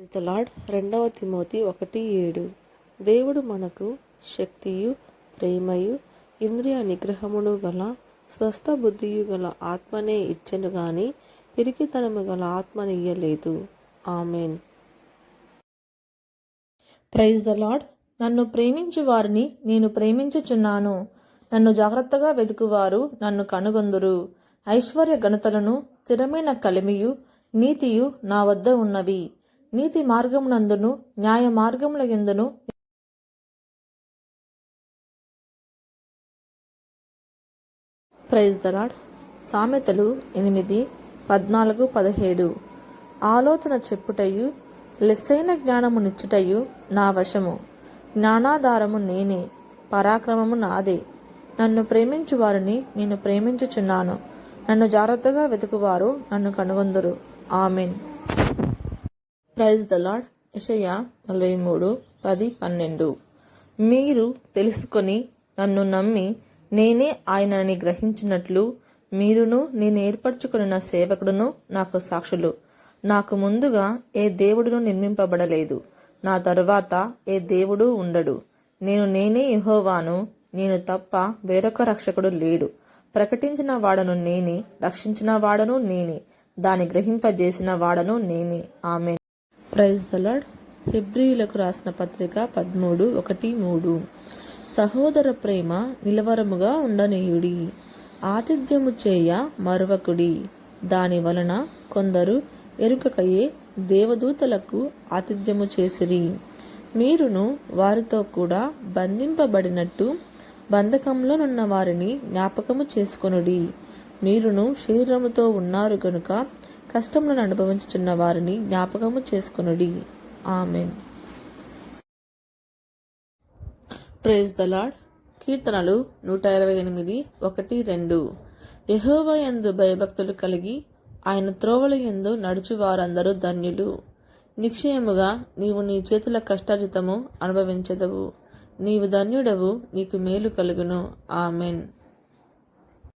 Is the lord రెండవ Timothy ఒకటి ఏడు. దేవుడు మనకు శక్తియు ప్రేమయు ఇంద్రియ నిగ్రహమును గల స్వస్థ బుద్ధియు గల ఆత్మనే ఇచ్చెను గాని పిరికితనము గల ఆత్మని ఇయ్యలేదు. ఆమెన్. ప్రైజ్ ద లార్డ్ నన్ను ప్రేమించు వారిని నేను ప్రేమించుచున్నాను. నన్ను జాగ్రత్తగా వెతుకువారు నన్ను కనుగొందురు. ఐశ్వర్య ఘనతలను స్థిరమైన కలిమియు నీతియు నా వద్ద ఉన్నవి. నీతి మార్గమునందును న్యాయ మార్గముల ఎందును ప్రైజ్ ద సామెతలు ఎనిమిది పద్నాలుగు పదిహేడు. ఆలోచన చెప్పుటయు లెస్సైన జ్ఞానము నిచ్చుటయు నా వశము. జ్ఞానాధారము నేనే పరాక్రమము నాదే. నన్ను ప్రేమించు వారిని నేను ప్రేమించుచున్నాను. నన్ను జాగ్రత్తగా వెతుకువారు నన్ను కనుగొందురు. ఆమెన్. ప్రైజ్ ద లాడ్ యషయా నలభై మూడు పది పన్నెండు. మీరు తెలుసుకొని నన్ను నమ్మి నేనే ఆయనని గ్రహించినట్లు మీరును నేను ఏర్పరచుకున్న సేవకుడును నాకు సాక్షులు. నాకు ముందుగా ఏ దేవుడును నిర్మింపబడలేదు. నా తరువాత ఏ దేవుడు ఉండడు. నేను నేనే ఇహోవాను నేను తప్ప వేరొక రక్షకుడు లేడు. ప్రకటించిన వాడను నేనే రక్షించిన వాడను నేనే దాని గ్రహింపజేసిన వాడను నేనే. ఆమె ప్రైజ్ దలాడ్ హెబ్రియులకు రాసిన పత్రిక పదమూడు ఒకటి మూడు. సహోదర ప్రేమ నిలవరముగా ఉండనీయుడి. ఆతిథ్యము చేయ మరువకుడి. దాని వలన కొందరు ఎరుకకయే దేవదూతలకు ఆతిథ్యము చేసిరి. మీరును వారితో కూడా బంధింపబడినట్టు బంధకంలోనున్న వారిని జ్ఞాపకము చేసుకొనుడి. మీరును శరీరముతో ఉన్నారు కనుక కష్టములను అనుభవించుచున్న వారిని జ్ఞాపకము చేసుకునుడి. ఆమెన్. ప్రేజ్ ద కీర్తనలు నూట ఇరవై ఎనిమిది ఒకటి రెండు. యహోవ యందు భయభక్తులు కలిగి ఆయన త్రోవల యందు నడుచు వారందరూ ధన్యులు. నిశ్చయముగా నీవు నీ చేతుల కష్టార్జితము అనుభవించదవు. నీవు ధన్యుడవు నీకు మేలు కలుగును. ఆమెన్.